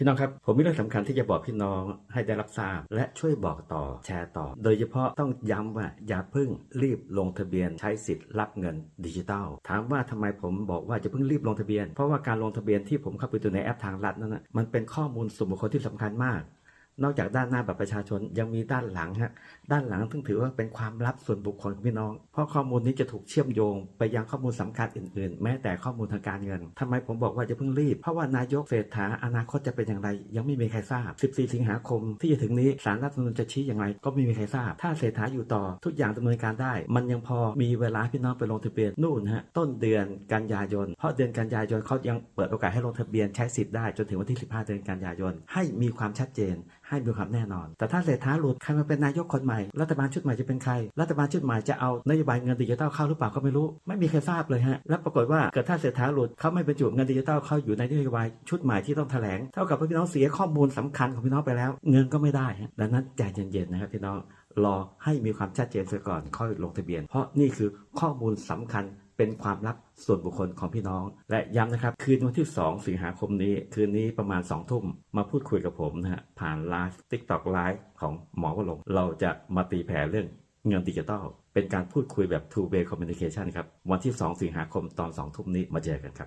พี่น้องครับ ผมมีเรื่องสำคัญที่จะบอกพี่น้องให้ได้รับทราบ และช่วยบอกต่อแชร์ต่อ โดยเฉพาะต้องย้ำว่าอย่าเพิ่งรีบลงทะเบียนใช้สิทธิ์รับเงินดิจิทัล ถามว่าทำไมผมบอกว่าจะเพิ่งรีบลงทะเบียน เพราะว่าการลงทะเบียนที่ผมเข้าไปดูในแอปทางรัฐนั้นนะมันเป็นข้อมูลส่วนบุคคลที่สำคัญมาก นอกจากด้านหน้าบัตรประชาชนยังมีด้านหลังฮะด้านหลังซึ่งถือว่าเป็นความลับส่วนบุคคลของพี่น้อง เพราะข้อมูลนี้จะถูกเชื่อมโยง ไปยังข้อมูลสำคัญอื่นๆ แม้แต่ข้อมูลทางการเงินทำไมผมบอกว่าจะเพิ่งรีบ เพราะว่านายกเศรษฐาอนาคตจะเป็นอย่างไร ยังไม่มีใครทราบ 14 สิงหาคม ที่จะถึงนี้สารรัฐธรรมนูญจะชี้อย่างไร ก็ไม่มีใครทราบ ถ้าเศรษฐาอยู่ต่อทุกอย่างดำเนินการได้ มันยังพอมีเวลาพี่น้องไปลงทะเบียนนู่นฮะต้นเดือนกันยายน เพราะเดือนกันยายนเขายังเปิดโอกาสให้ลงทะเบียนใช้สิทธิ์ได้จนถึงวันที่ 15 เดือนกันยายน ให้มีความชัดเจนให้มีความแน่นอน แต่ถ้าเศรษฐาหลุดใครมาเป็นนายกคนใหม่ รัฐบาลชุดใหม่จะเป็นใคร รัฐบาลชุดใหม่จะเอานโยบายเงินดิจิทัลเข้าหรือเปล่าก็ไม่รู้ ไม่มีใครทราบเลยฮะ แล้วปรากฏว่าเกิดถ้าเศรษฐาหลุดเขาไม่บรรจุเงินดิจิทัลเข้าอยู่ในนโยบายชุดใหม่ที่ต้องแถลง เท่ากับพี่น้องเสียข้อมูลสำคัญของพี่น้องไปแล้ว เงินก็ไม่ได้ฮะดังนั้นใจเย็นๆนะครับพี่น้องรอให้มีความชัดเจนเสียก่อนค่อยลงทะเบียน เพราะนี่คือข้อมูลสำคัญ เป็นความลับส่วนบุคคลของพี่น้อง และย้ำนะครับ คืนวันที่ 2 สิงหาคมนี้ คืนนี้ประมาณ 2 ทุ่ม มาพูดคุยกับผมนะฮะผ่านไลฟ์ TikTok ไลฟ์ของหมอวรงเราจะมาตีแผ่เรื่องเงินดิจิทัลเป็นการพูดคุยแบบ two way communication ครับ วันที่ 2 สิงหาคมตอน 2 ทุ่มนี้มาเจอกันครับ